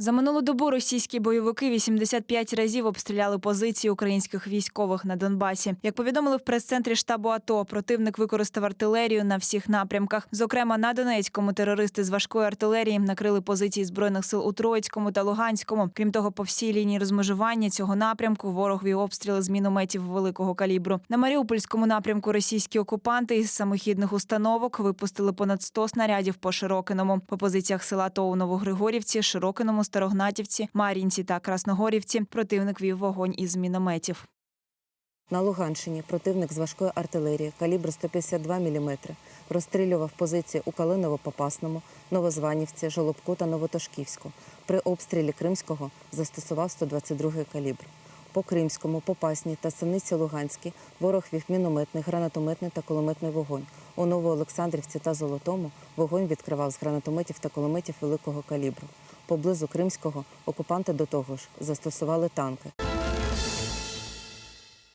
За минулу добу російські бойовики 85 разів обстріляли позиції українських військових на Донбасі. Як повідомили в прес-центрі штабу АТО, противник використав артилерію на всіх напрямках. Зокрема, на Донецькому терористи з важкої артилерії накрили позиції збройних сил у Троїцькому та Луганському. Крім того, по всій лінії розмежування цього напрямку ворог вів обстріли з мінометів великого калібру. На Маріупольському напрямку російські окупанти із самохідних установок випустили понад 100 снарядів по Широкиному. По позиціях села ТОУ Новогригорівці, Широкиному, Старогнатівці, Мар'їнці та Красногорівці противник вів вогонь із мінометів. На Луганщині противник з важкої артилерії калібру 152 мм розстрілював позиції у Калиново-Попасному, Новозванівці, Жолобку та Новотошківську. При обстрілі Кримського застосував 122 калібр. По Кримському, Попасній та Синиці Луганській ворог вів мінометний, гранатометний та кулеметний вогонь. У Новоолександрівці та Золотому вогонь відкривав з гранатометів та кулеметів великого калібру. Поблизу Кримського окупанти до того ж застосували танки.